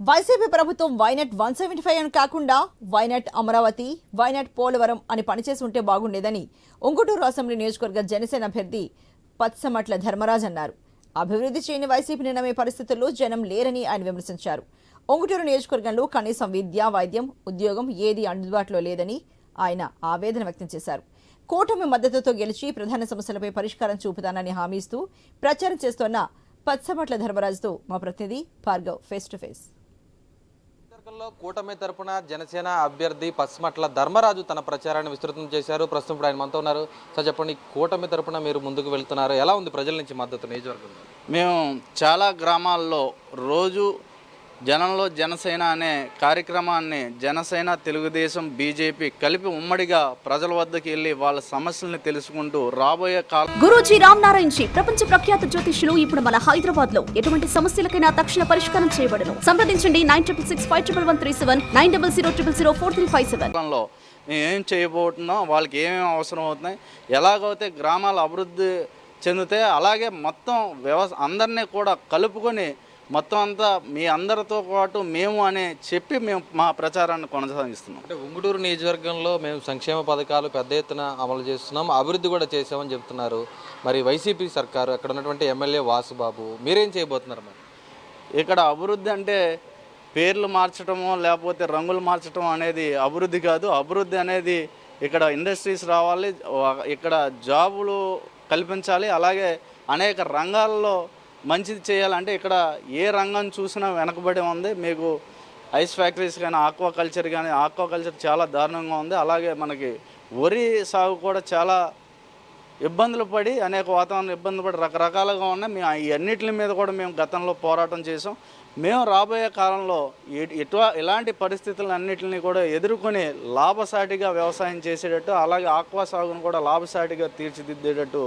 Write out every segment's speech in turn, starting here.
YCP ప్రభుత్వం వైనట్ one seventy five అని కాకుండా వైనట్ అమరావతి వైనట్ పోలవరం అని పనిచేసి ఉంటే బాగుండేదని ఉంగుటూరు అసెంబ్లీ నియోజకవర్గ జనసేన అభ్యర్థి పత్సమట్ల ధర్మరాజ్ అన్నారు. అభివృద్ధి చేయని వైసీపీని నమ్మే పరిస్థితుల్లో జనం లేరని ఆయన విమర్శించారు. ఒంగుటూరు నియోజకవర్గంలో కనీసం విద్య వైద్యం ఉద్యోగం ఏది అందుబాటులో లేదని ఆయన ఆవేదన వ్యక్తం చేశారు. కూటమి మద్దతుతో గెలిచి ప్రధాన సమస్యలపై పరిష్కారం చూపుతానని హామీ ఇస్తూ ప్రచారం చేస్తోన్న పత్సమట్ల ధర్మరాజుతో మా ప్రతినిధి భార్గవ్ ఫేస్ టు ఫేస్ నియోజకవర్గంలో కూటమి తరపున జనసేన అభ్యర్థి పస్మట్ల ధర్మరాజు తన ప్రచారాన్ని విస్తృతం చేశారు. ప్రస్తుతం ఇప్పుడు ఆయన మనతో ఉన్నారు. సార్ చెప్పండి కూటమి తరపున మీరు ముందుకు వెళ్తున్నారు. ఎలా ఉంది ప్రజల నుంచి మద్దతు నియోజకవర్గంలో? మేము చాలా గ్రామాల్లో రోజు జనంలో జనసేన అనే కార్యక్రమాన్ని జనసేన తెలుగుదేశం బీజేపీ కలిపి ఉమ్మడిగా ప్రజల వద్దకు వెళ్ళి వాళ్ళ సమస్యల్ని తెలుసుకుంటూ రాబోయే కాలం గురూజీ రామ్ నారాయణ్ జీ ప్రపంచ ప్రఖ్యాత జ్యోతిష్యులు ఇప్పుడు మన హైదరాబాద్లో ఎటువంటి సమస్యలకైనా తక్షణ పరిష్కారం చేయబడను. సంప్రదించండి nine triple six five triple one three seven nine double zero triple zero four three five seven. ఏం చేయబోతున్నాం వాళ్ళకి ఏమేమి అవసరం అవుతున్నాయి ఎలాగైతే గ్రామాలు అభివృద్ధి చెందితే అలాగే మొత్తం వ్యవస్థ అందరినీ కూడా కలుపుకొని మొత్తం అంతా మీ అందరితో పాటు మేము అనే చెప్పి మేము మా ప్రచారాన్ని కొనసాగిస్తున్నాం. అంటే ఉంగుటూరు నియోజకవర్గంలో మేము సంక్షేమ పథకాలు పెద్ద ఎత్తున అమలు చేస్తున్నాం. అభివృద్ధి కూడా చేసామని చెప్తున్నారు. మరి వైసీపీ సర్కారు అక్కడ ఉన్నటువంటి ఎమ్మెల్యే వాసుబాబు మీరేం చేయబోతున్నారు మరి? ఇక్కడ అభివృద్ధి అంటే పేర్లు మార్చడము లేకపోతే రంగులు మార్చడం అనేది అభివృద్ధి కాదు. అభివృద్ధి అనేది ఇక్కడ ఇండస్ట్రీస్ రావాలి ఇక్కడ జాబులు కల్పించాలి అలాగే అనేక రంగాల్లో మంచిది చేయాలంటే ఇక్కడ ఏ రంగం చూసినా వెనకబడి ఉంది. మీకు ఐస్ ఫ్యాక్టరీస్ కానీ ఆక్వా కల్చర్ కానీ ఆక్వా కల్చర్ చాలా దారుణంగా ఉంది. అలాగే మనకి వరి సాగు కూడా చాలా ఇబ్బందులు పడి అనేక వాతావరణం ఇబ్బంది పడి రకరకాలుగా ఉన్నాయి. మేము ఈ అన్నిటి మీద కూడా మేము గతంలో పోరాటం చేసాం మేము రాబోయే కాలంలో ఎటు ఇలాంటి పరిస్థితులను అన్నిటిని కూడా ఎదుర్కొని లాభసాటిగా వ్యవసాయం చేసేటట్టు అలాగే ఆక్వా సాగును కూడా లాభసాటిగా తీర్చిదిద్దేటట్టు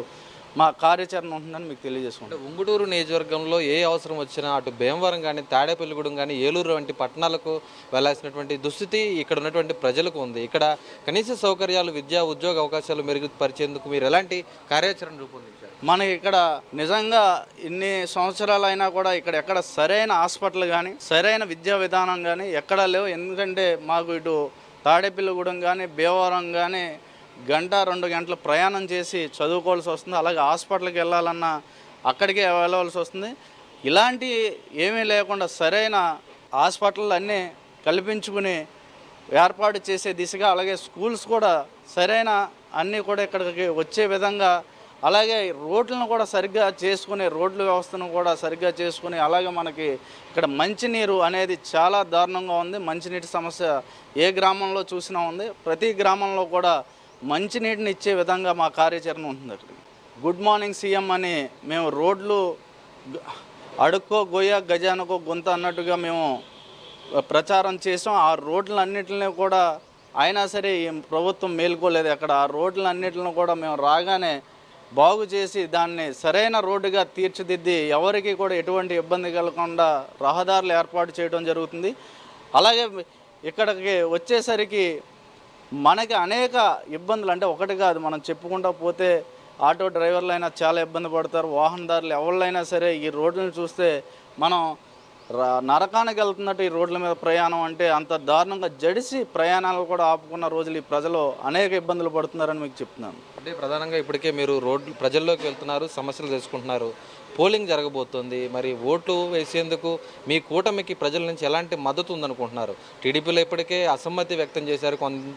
మా కార్యాచరణ ఉంటుందని మీకు తెలియజేసుకుంటాం. ఉంగుటూరు నియోజకవర్గంలో ఏ అవసరం వచ్చినా అటు భీమవరం కానీ తాడేపల్లిగూడెం కానీ ఏలూరు వంటి పట్టణాలకు వెళ్ళాల్సినటువంటి దుస్థితి ఇక్కడ ఉన్నటువంటి ప్రజలకు ఉంది. ఇక్కడ కనీస సౌకర్యాలు విద్యా ఉద్యోగ అవకాశాలు మెరుగుపరిచేందుకు మీరు ఎలాంటి కార్యాచరణ రూపొందించారు? మనకి ఇక్కడ నిజంగా ఇన్ని సంవత్సరాలు అయినా కూడా ఇక్కడ ఎక్కడ సరైన హాస్పిటల్ కానీ సరైన విద్యా విధానం కానీ ఎక్కడా లేవు. ఎందుకంటే మాకు ఇటు తాడేపల్లిగూడెం కానీ భీమవరం కానీ గంట రెండు గంటలు ప్రయాణం చేసి చదువుకోవాల్సి వస్తుంది. అలాగే హాస్పిటల్కి వెళ్ళాలన్నా అక్కడికే వెళ్ళవలసి వస్తుంది. ఇలాంటి ఏమీ లేకుండా సరైన హాస్పిటల్ అన్నీ కల్పించుకుని ఏర్పాటు చేసే దిశగా అలాగే స్కూల్స్ కూడా సరైన అన్నీ కూడా ఇక్కడికి వచ్చే విధంగా అలాగే రోడ్లను కూడా సరిగ్గా చేసుకునే రోడ్ల వ్యవస్థను కూడా సరిగ్గా చేసుకుని అలాగే మనకి ఇక్కడ మంచినీరు అనేది చాలా దారుణంగా ఉంది. మంచినీటి సమస్య ఏ గ్రామంలో చూసినా ఉంది. ప్రతి గ్రామంలో కూడా మంచినీటిని ఇచ్చే విధంగా మా కార్యాచరణ ఉంటుంది అక్కడ. గుడ్ మార్నింగ్ సీఎం అని మేము రోడ్లు అడుక్కో గొయ్య గజానకో గుంత అన్నట్టుగా మేము ప్రచారం చేసాం. ఆ రోడ్లన్నిటిని కూడా అయినా సరే ఏం ప్రభుత్వం మేల్కోలేదు అక్కడ. ఆ రోడ్లన్నింటిని కూడా మేము రాగానే బాగు చేసి దాన్ని సరైన రోడ్డుగా తీర్చిదిద్ది ఎవరికి కూడా ఎటువంటి ఇబ్బంది కలగకుండా రహదారులు ఏర్పాటు చేయడం జరుగుతుంది. అలాగే ఇక్కడికి వచ్చేసరికి మనకి అనేక ఇబ్బందులు అంటే ఒకటి కాదు మనం చెప్పుకుంటా పోతే ఆటో డ్రైవర్లు అయినా చాలా ఇబ్బంది పడతారు వాహనదారులు ఎవరినైనా సరే ఈ రోడ్లను చూస్తే మనం నరకానికి వెళ్తున్నట్టు ఈ రోడ్ల మీద ప్రయాణం అంటే అంత దారుణంగా జడిసి ప్రయాణాలు కూడా ఆపుకున్న రోజులు ఈ ప్రజలు అనేక ఇబ్బందులు పడుతున్నారని మీకు చెప్తున్నాను. అంటే ప్రధానంగా ఇప్పటికే మీరు రోడ్లు ప్రజల్లోకి వెళ్తున్నారు సమస్యలు తెలుసుకుంటున్నారు పోలింగ్ జరగబోతోంది మరి ఓట్లు వేసేందుకు మీ కూటమికి ప్రజల నుంచి ఎలాంటి మద్దతు ఉందనుకుంటున్నారు? టీడీపీలో ఇప్పటికే అసమ్మతి వ్యక్తం చేశారు కొంత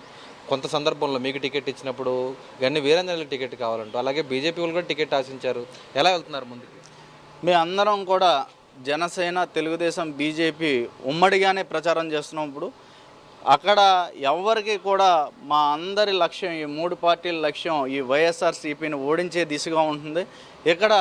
కొంత సందర్భంలో మీకు టికెట్ ఇచ్చినప్పుడు గన్ని వీరేంద్రుల టికెట్ కావాలంటూ అలాగే బీజేపీ వాళ్ళు కూడా టికెట్ ఆశించారు. ఎలా వెళ్తున్నారు ముందుకు? మీ అందరం కూడా జనసేన తెలుగుదేశం బీజేపీ ఉమ్మడిగానే ప్రచారం చేస్తున్నాం ఇప్పుడు. అక్కడ ఎవరికి కూడా మా అందరి లక్ష్యం ఈ మూడు పార్టీల లక్ష్యం ఈ వైఎస్ఆర్సీపీని ఓడించే దిశగా ఉంటుంది. ఇక్కడ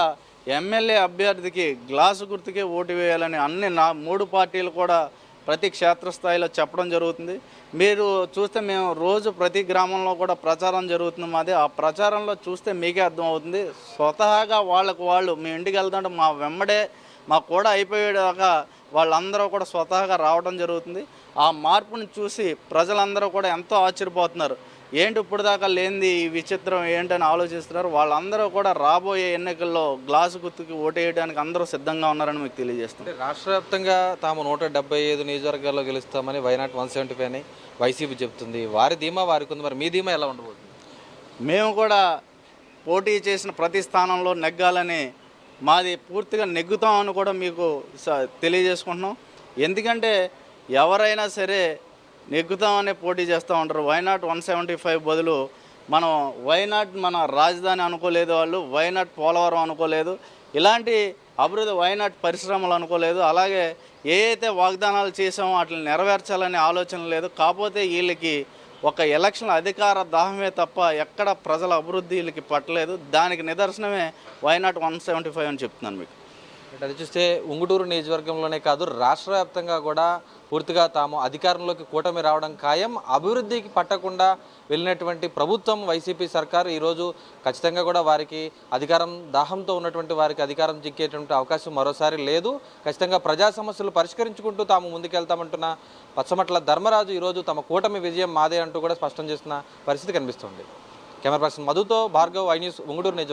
ఎమ్మెల్యే అభ్యర్థికి గ్లాసు గుర్తుకే ఓటు వేయాలని అన్ని నా మూడు పార్టీలు కూడా ప్రతి క్షేత్రస్థాయిలో చెప్పడం జరుగుతుంది. మీరు చూస్తే మేము రోజు ప్రతి గ్రామంలో కూడా ప్రచారం జరుగుతుంది మాది. ఆ ప్రచారంలో చూస్తే మీకే అర్థమవుతుంది. స్వతహాగా వాళ్ళకు వాళ్ళు మీ ఇంటికి వెళ్తుంటే మా వెంబడే మా కూడా అయిపోయేదాకా వాళ్ళందరూ కూడా స్వతహాగా రావడం జరుగుతుంది. ఆ మార్పుని చూసి ప్రజలందరూ కూడా ఎంతో ఆశ్చర్యపోతున్నారు. ఏంటి ఇప్పుడు దాకా లేనిది ఈ విచిత్రం ఏంటని ఆలోచిస్తున్నారు. వాళ్ళందరూ కూడా రాబోయే ఎన్నికల్లో గ్లాసు గుర్తుకి ఓటేయడానికి అందరూ సిద్ధంగా ఉన్నారని మీకు తెలియజేస్తున్నాం. అంటే రాష్ట్ర వ్యాప్తంగా తాము నూట డెబ్బై ఐదు నియోజకవర్గాల్లో గెలుస్తామని why not one seventy five అని వైసీపీ చెప్తుంది. వారి ధీమా వారికి ఉంది. మరి మీ ధీమా ఎలా ఉండబోతుంది? మేము కూడా పోటీ చేసిన ప్రతి స్థానంలో నెగ్గాలని మాది పూర్తిగా నెగ్గుతామని కూడా మీకు స- తెలియజేసుకుంటున్నాం. ఎందుకంటే ఎవరైనా సరే నెగ్గుతామనే పోటీ చేస్తూ ఉంటారు. వైనాట్ వన్ సెవెంటీ ఫైవ్ బదులు మనం వైనాట్ మన రాజధాని అనుకోలేదు వాళ్ళు వైనాట్ పోలవరం అనుకోలేదు ఇలాంటి అభివృద్ధి వైనాట్ పరిశ్రమలు అనుకోలేదు అలాగే ఏ అయితే వాగ్దానాలు చేసామో వాటిని నెరవేర్చాలనే ఆలోచన లేదు. కాకపోతే వీళ్ళకి ఒక ఎలక్షన్ అధికార దాహమే తప్ప ఎక్కడ ప్రజల అభివృద్ధి వీళ్ళకి పట్టలేదు. దానికి నిదర్శనమే why not one seventy five అని చెప్తున్నాను మీకు. అది చూస్తే ఉంగుటూరు నియోజకవర్గంలోనే కాదు రాష్ట్ర వ్యాప్తంగా కూడా పూర్తిగా తాము అధికారంలోకి కూటమి రావడం ఖాయం. అభివృద్ధికి పట్టకుండా వెళ్ళినటువంటి ప్రభుత్వం వైసీపీ సర్కారు ఈరోజు ఖచ్చితంగా కూడా వారికి అధికారం దాహంతో ఉన్నటువంటి వారికి అధికారం చిక్కేటువంటి అవకాశం మరోసారి లేదు. ఖచ్చితంగా ప్రజా సమస్యలు పరిష్కరించుకుంటూ తాము ముందుకెళ్తామంటున్న పచ్చమట్ల ధర్మరాజు ఈరోజు తమ కూటమి విజయం మాదే అంటూ కూడా స్పష్టం చేసిన పరిస్థితి కనిపిస్తుంది. కెమెరా పర్సన్ మధుతో భార్గవ్ ఐ న్యూస్ ఉంగుటూరు నియోజకవర్గం.